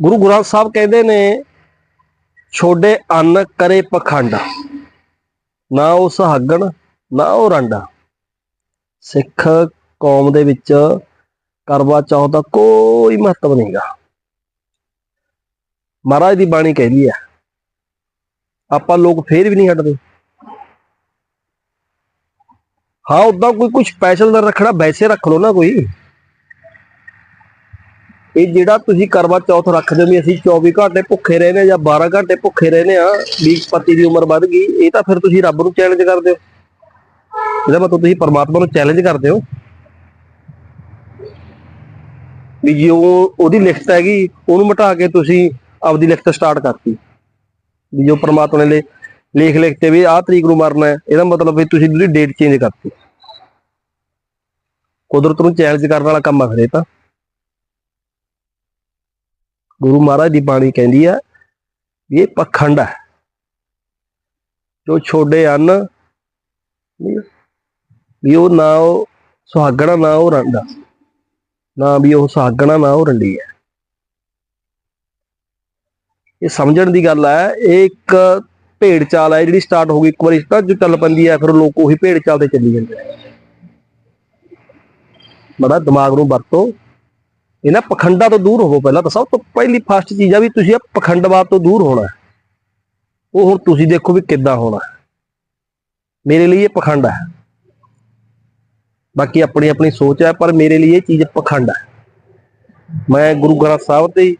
ਗੁਰੂ ਗ੍ਰੰਥ ਸਾਹਿਬ ਕਹਿੰਦੇ ਨੇ, ਛੋਡੇ ਅੰਨ ਕਰੇ ਪਖੰਡ, ਨਾ ਉਹ ਸੁਹਾਗਣ, ਨਾ ਉਹ ਰੰਡਾ। ਸਿੱਖ ਕੌਮ ਦੇ ਵਿੱਚ ਕਰਵਾ ਚੌਥ ਦਾ ਕੋਈ ਮਹੱਤਵ ਨਹੀਂਗਾ ਮਹਾਰਾਜ ਦੀ ਬਾਣੀ ਕਹਿੰਦੀ ਹੈ, ਆਪਾਂ ਲੋਕ ਫੇਰ ਵੀ ਨਹੀਂ ਹਟਦੇ। ਹਾਂ ਉਦਾਂ ਕੋਈ ਕੁਝ ਸਪੈਸ਼ਲ ਦਾ ਰੱਖਣਾ, ਵੈਸੇ ਰੱਖ ਲਓ ਨਾ ਕੋਈ। ਇਹ ਜਿਹੜਾ ਤੁਸੀਂ ਕਰਵਾ ਚੌਥ ਰੱਖਦੇ ਹੋ ਵੀ ਅਸੀਂ 24 ਘੰਟੇ ਭੁੱਖੇ ਰਹਿੰਦੇ ਜਾਂ 12 ਘੰਟੇ ਭੁੱਖੇ ਰਹਿੰਦੇ ਆ ਵੀ ਪਤੀ ਦੀ ਉਮਰ ਵੱਧ ਗਈ, ਇਹ ਤਾਂ ਫਿਰ ਤੁਸੀਂ ਰੱਬ ਨੂੰ ਚੈਲੰਜ ਕਰਦੇ ਹੋ। ਇਹਦਾ ਮਤਲਬ ਤੁਸੀਂ ਪਰਮਾਤਮਾ ਨੂੰ ਚੈਲੰਜ ਕਰਦੇ ਹੋ। ਵੀ ਜੇ ਉਹ ਉਹਦੀ ਲਿਖਤ ਹੈਗੀ, ਉਹਨੂੰ ਮਿਟਾ ਕੇ ਤੁਸੀਂ ਆਪਦੀ ਲਿਖਤ ਸਟਾਰਟ ਕਰਤੀ। ਵੀ ਜੋ ਪਰਮਾਤਮਾ ਨੇ ਲੇ- ਲੇਖ ਲਿਖ ਤੇ ਵੀ ਆਹ ਤਰੀਕ ਨੂੰ ਮਰਨਾ ਹੈ, ਇਹਦਾ ਮਤਲਬ ਵੀ ਤੁਸੀਂ ਉਹਦੀ ਡੇਟ ਚੇਂਜ ਕਰਤੀ। ਕੁਦਰਤ ਨੂੰ ਚੈਲੰਜ ਕਰਨ ਵਾਲਾ ਕੰਮ ਆ ਫਿਰ ਇਹ ਤਾਂ। ਗੁਰੂ ਮਹਾਰਾਜ ਦੀ ਬਾਣੀ ਕਹਿੰਦੀ ਆ ਵੀ ਇਹ ਪਖੰਡ ਹੈ ਜੋ ਛੋਡੇ ਅੰਨ ਵੀ ਉਹ ਨਾ ਉਹ ਸੁਹਾਗਣਾ, ਨਾ ਉਹ ਰੰਡਾ। ਨਾ ਵੀ ਉਹ ਸੁਹਾਗਣਾ, ਨਾ ਉਹ ਰੰਡੀ ਹੈ ਇਹ ਸਮਝਣ ਦੀ ਗੱਲ ਹੈ ਇਹ ਇੱਕ ਭੇਡ ਚਾਲ ਹੈ ਜਿਹੜੀ ਸਟਾਰਟ ਹੋ ਗਈ ਇੱਕ ਵਾਰੀ, ਤਾਂ ਜੋ ਚੱਲ ਪੈਂਦੀ ਹੈ ਫਿਰ ਲੋਕ ਉਹੀ ਭੇਡ ਚਾਲ ਤੇ ਚੱਲੀ ਜਾਂਦੇ ਬੜਾ ਦਿਮਾਗ ਨੂੰ ਵਰਤੋ। ਇਹਨਾਂ ਪਖੰਡਾਂ ਤੋਂ ਦੂਰ ਹੋਵੋ ਪਹਿਲਾਂ ਤਾਂ ਸਭ ਤੋਂ ਪਹਿਲੀ ਫਸਟ ਚੀਜ਼ ਆ ਵੀ ਤੁਸੀਂ ਇਹ ਪਖੰਡਵਾਦ ਤੋਂ ਦੂਰ ਹੋਣਾ ਉਹ ਹੁਣ ਤੁਸੀਂ ਦੇਖੋ ਵੀ ਕਿੱਦਾਂ ਹੋਣਾ ਮੇਰੇ ਲਈ ਇਹ ਪਖੰਡ ਹੈ। ਬਾਕੀ ਆਪਣੀ ਆਪਣੀ ਸੋਚ ਹੈ, ਪਰ ਮੇਰੇ ਲਈ ਇਹ ਚੀਜ਼ ਪਖੰਡ ਹੈ। ਮੈਂ ਗੁਰੂ ਗ੍ਰੰਥ ਸਾਹਿਬ ਤੇ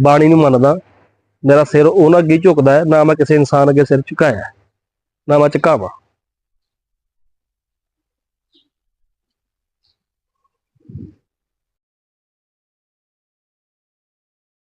ਬਾਣੀ ਨੂੰ ਮੰਨਦਾ। ਮੇਰਾ ਸਿਰ ਉਹਨਾਂ ਅੱਗੇ ਝੁਕਦਾ ਹੈ, ਨਾ ਮੈਂ ਕਿਸੇ ਇਨਸਾਨ ਅੱਗੇ ਸਿਰ ਝੁਕਾਇਆ ਨਾ ਮੈਂ ਝੁਕਾਵਾਂ।